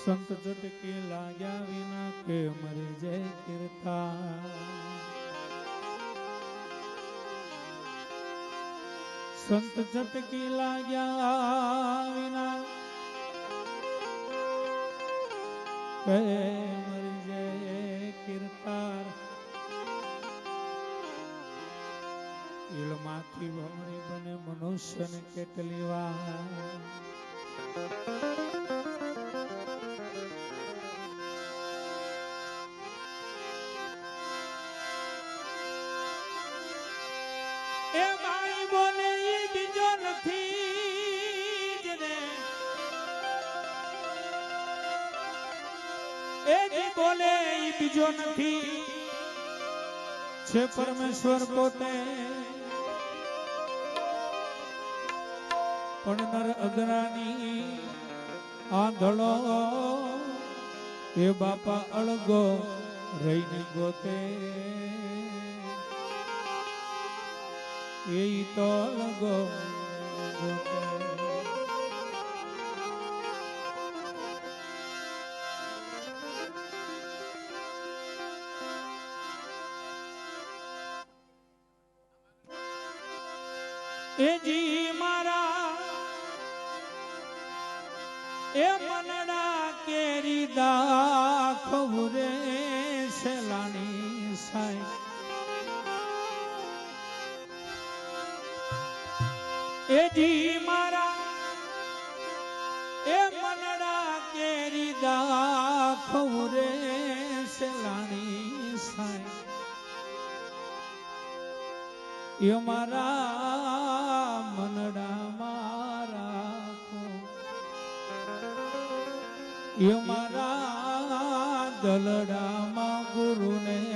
સંત જટકે લાગ્યા વિના કે મરી જય કીર્તા સંત જટકી લાગ્યા વિના કે મરી જય કીર્તાર ઈલમાંથી ભમરી બને મનુષ્યને કેટલી વાર બીજો નથી. છે પરમેશ્વર પોતે. પણ નર અગરાની આંધળો એ બાપા અળગો રહીને ગોતે. એ તો અળગો ગોતે. એ જી મારા, એ મનડા કેરી દાખવું રે સેલાણી સાઈ. એ જી મારા, એ મનડા કેરી દાખવું રે સેલાણી સાઈ. એ મારા મનડા મારા એ મારા દલડામાં ગુરુને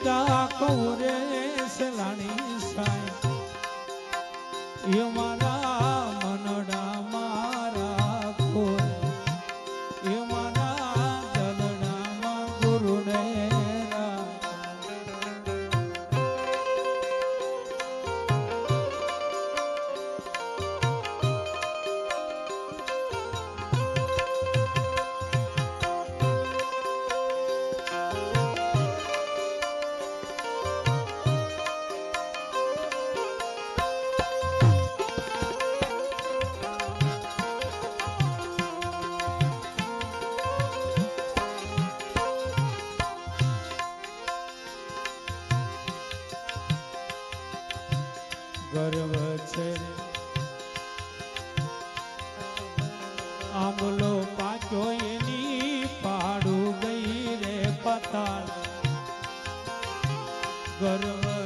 કેરી કૌરે સલાણી સાય એ પતાળ ગર્વ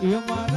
એ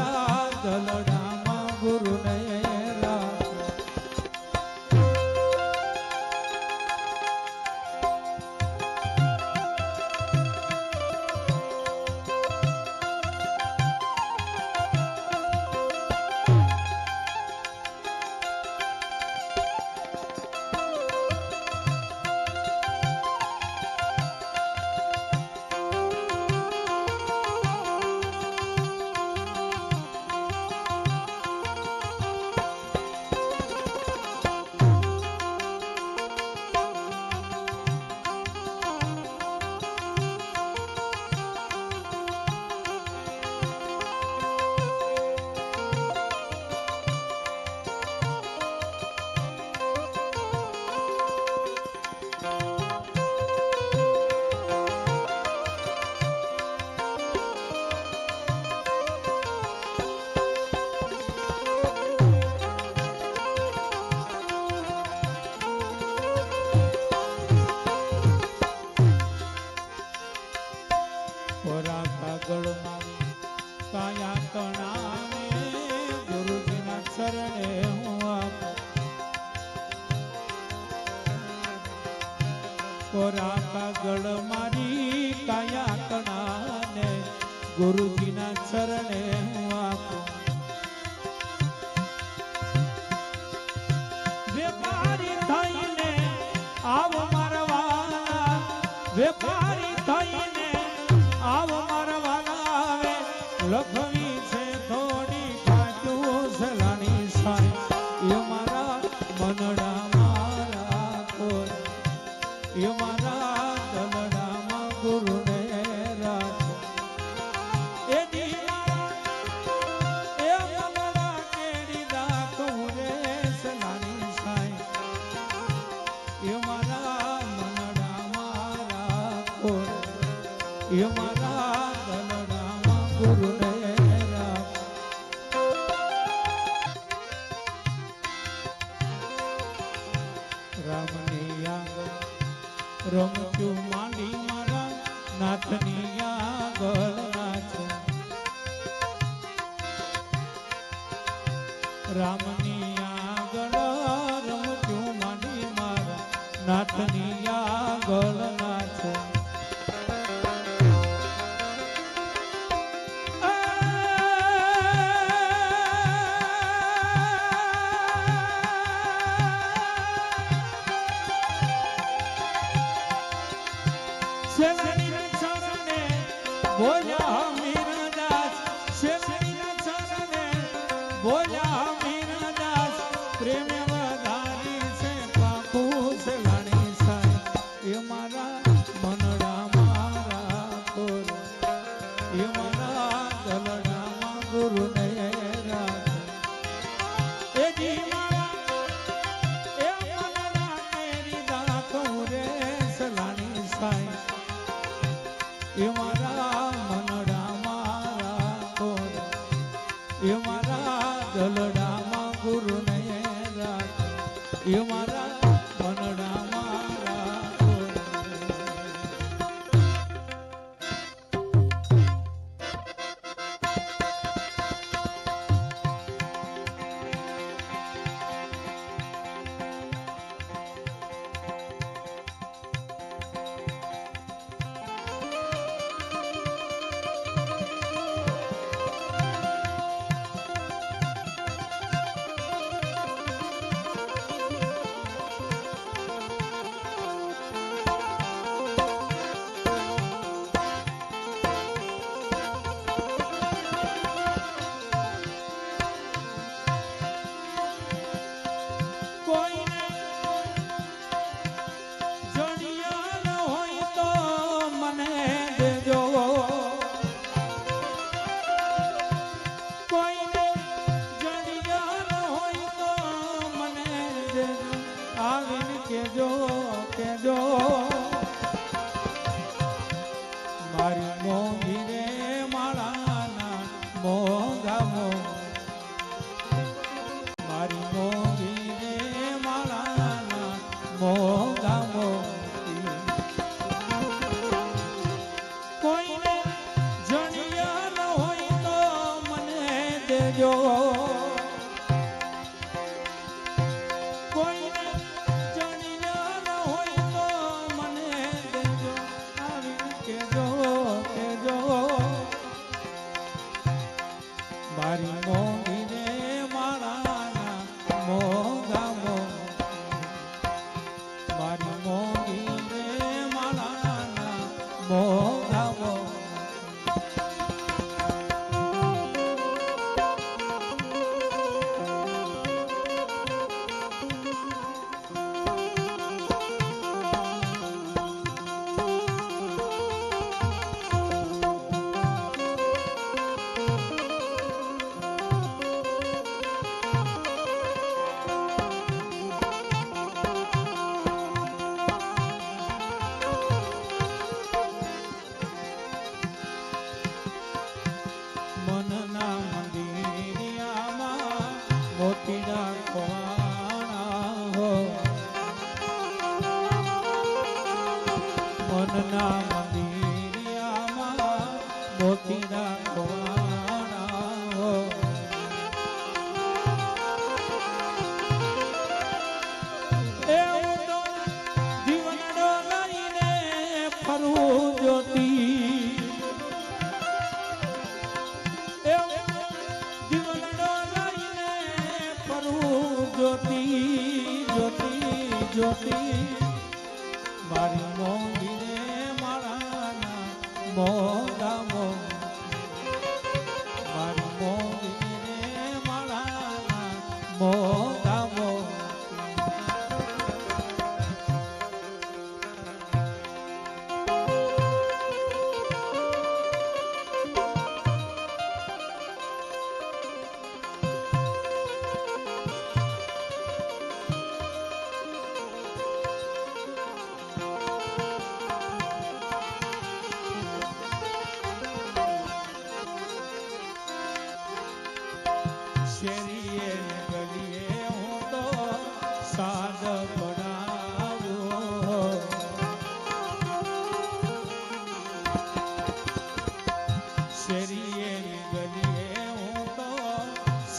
કોરા કાગળ મારી કાયા કણાને ગુરુજીના ચરણે હું આપું. રામની આગળ રમતું માંડી મારા નાથની આગળ નાચ રામની આગળ રમતું માંડી મારા નાથની જેલની ચરણે બોલ મારી મોગીરે માળાના મોગા મોગા ના મંદિરિયામાં મોતી રાખવાના જ્યોતિ જ્યોતિ મારી મોંઘી રે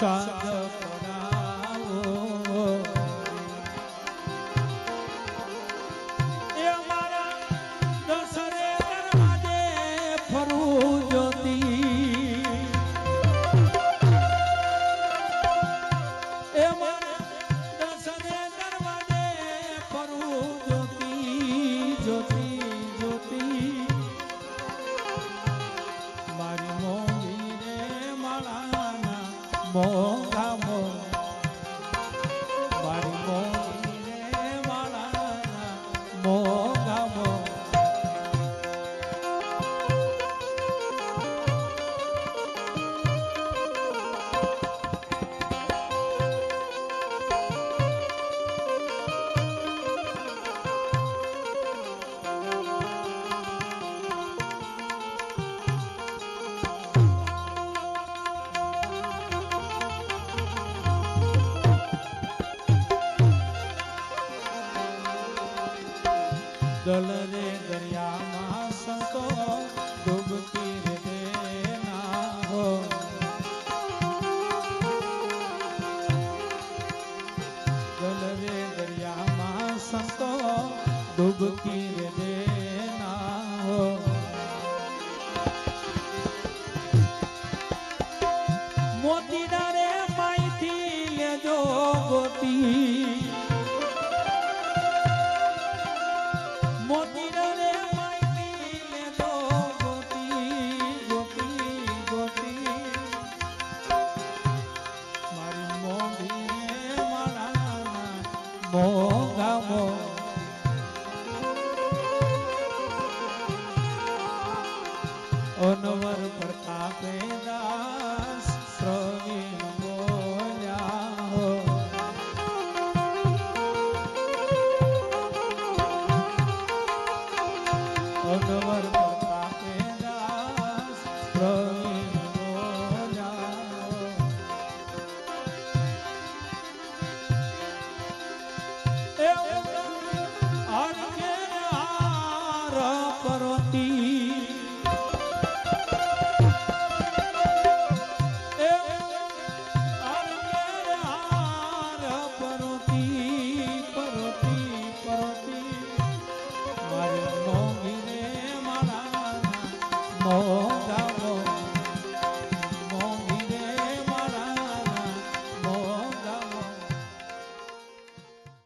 સાદ માળાના દલ રે દરિયામાં અનવર પ્રતાપે દાસ